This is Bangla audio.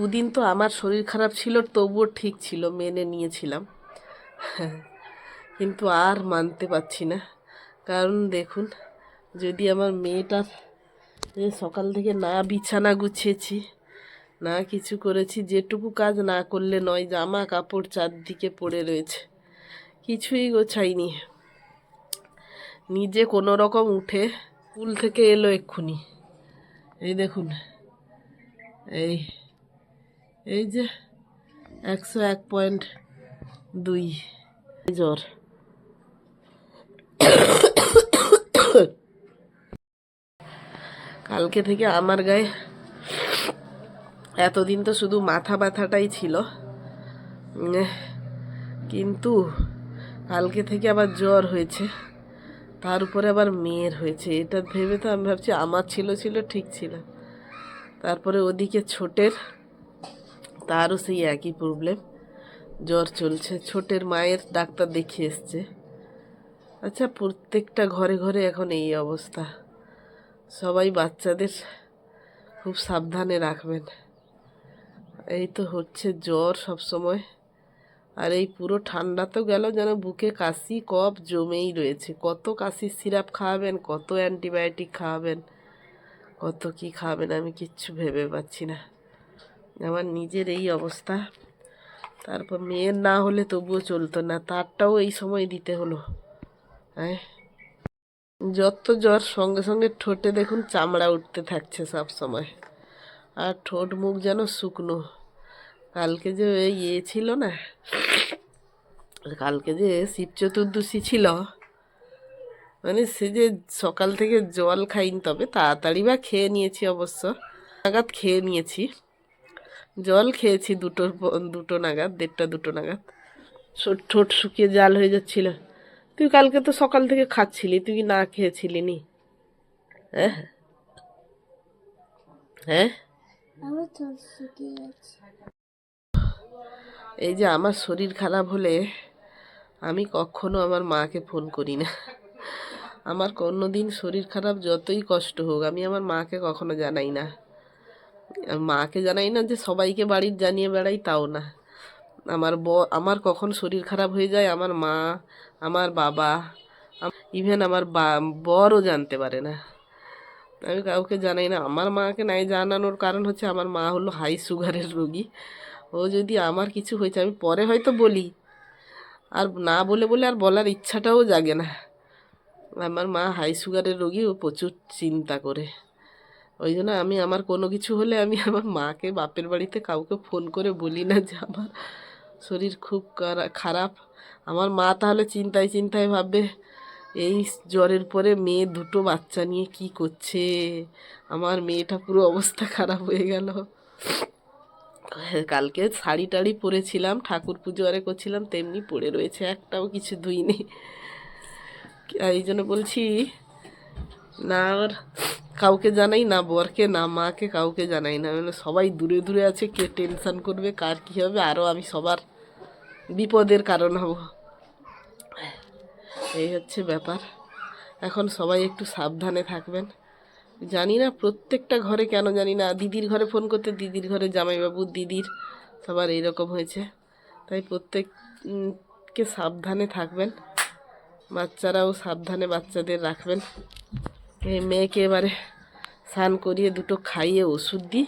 দুদিন তো আমার শরীর খারাপ ছিল, তবুও ঠিক ছিল, মেনে নিয়েছিলাম। কিন্তু আর মানতে পারছি না। কারণ দেখুন, যদি আমার মেয়েটার সকাল থেকে না বিছানা গুছিয়েছি না কিছু করেছি, যেটুকু কাজ না করলে নয়, জামা কাপড় চারদিকে পড়ে রয়েছে। কিছুই গোছাইনি। নিজে কোনো রকম উঠে স্কুল থেকে এলো এক্ষুনি। এই দেখুন, এই এই যে একশো এক পয়েন্ট দুই জ্বর। কালকে থেকে আমার গায়ে এতদিন তো শুধু মাথা ব্যথাটাই ছিল। কিন্তু কালকে থেকে আবার জ্বর হয়েছে। তার উপরে আবার মেয়ের হয়েছে। এটা ভেবে তো আমি ভাবছি, আমার ছিল ছিল, ঠিক ছিল। তারপরে ওদিকে ছোটের তারও সেই একই প্রবলেম জ্বর চলছে। ছোটের মায়ের ডাক্তার দেখিয়ে এসছে। আচ্ছা প্রত্যেকটা ঘরে ঘরে এখন এই অবস্থা। সবাই বাচ্চাদের খুব সাবধানে রাখবেন। এই তো হচ্ছে জ্বর সব সময় আর এই পুরো ঠান্ডা তো গেল যেন বুকে কাশি, কফ জমেই রয়েছে। কত কাশির সিরাপ খাওয়াবেন, কত অ্যান্টিবায়োটিক খাওয়াবেন, কত কি খাওয়াবেন আমি কিচ্ছু ভেবে পাচ্ছি না। আমার নিজের এই অবস্থা। তারপর মেয়ের না হলে তবুও চলতো না। তারটাও এই সময় দিতে হলো। হ্যাঁ? যত জ্বর, সঙ্গে সঙ্গে ঠোঁটে দেখুন চামড়া উঠতে থাকছে সব সময়। আর ঠোঁট মুখ যেন শুকনো। কালকে যে ইয়ে ছিল না, কালকে যে শিব চতুর্দশী ছিল মানে সে যে সকাল থেকে জল খাইনি তবে তাড়াতাড়ি বা খেয়ে নিয়েছি অবশ্য। নাগাদ খেয়ে নিয়েছি। জল খেয়েছি দুটো দুটো নাগাদ দেড়টা দুটো নাগাদ। ঠোঁট- শুকিয়ে জাল হয়ে যাচ্ছিল। তুই কালকে তো সকাল থেকে খাচ্ছিলি তুই কি না খেয়েছিলি নি হ্যাঁ। হ্যাঁ এই যে আমার শরীর খারাপ হলে আমি কখনো আমার মাকে ফোন করি না। আমার কোনো দিন শরীর খারাপ যতই কষ্ট হোক আমি আমার মাকে কখনো জানাই না। মাকে জানাই না যে সবাইকে বাড়ির জানিয়ে বেড়াই, তাও না। আমার ব আমার কখন শরীর খারাপ হয়ে যায়, আমার মা, আমার বাবা ইভেন আমার বা, বরও জানতে পারে না। আমি কাউকে জানাই না। আমার মাকে নাই জানানোর কারণ হচ্ছে আমার মা হলো হাই সুগারের রোগী। ও যদি আমার কিছু হয়েছে, আমি পরে হয়তো বলি। আর না বলে বলে আর বলার ইচ্ছাটাও জাগে না। আমার মা হাই সুগারের রোগী, ও প্রচুর চিন্তা করে। ওই জন্য আমি আমার কোনো কিছু হলে আমি আমার মাকে বাপের বাড়িতে কাউকে ফোন করে বলি না যে আমার শরীর খুব খারা- খারাপ। আমার মা তাহলে চিন্তায় চিন্তায় ভাববে, এই জ্বরের পরে মেয়ে দুটো বাচ্চা নিয়ে কি করছে? আমার মেয়েটা পুরো অবস্থা খারাপ হয়ে গেল। কালকে শাড়ি টাড়ি পরেছিলাম, ঠাকুর পুজো আরে করছিলাম, তেমনি পড়ে রয়েছে একটাও কিছু ধুইনি। এই জন্য বলছি, না আর কাউকে জানাই না, বরকে না, মাকে কাউকে জানাই না। মানে সবাই দূরে দূরে আছে, কে টেনশন করবে, কার কী হবে আরও আমি সবার বিপদের কারণ হব। এই হচ্ছে ব্যাপার। এখন সবাই একটু সাবধানে থাকবেন। জানি না প্রত্যেকটা ঘরে কেন জানি না। দিদির ঘরে ফোন করতে দিদির ঘরে জামাইবাবু, দিদির সবার এইরকম হয়েছে। তাই প্রত্যেককে সাবধানে থাকবেন। বাচ্চারাও সাবধানে বাচ্চাদের রাখবেন। মেয়েকে এবারে স্নান করিয়ে দুটো খাইয়ে ওষুধ দিই।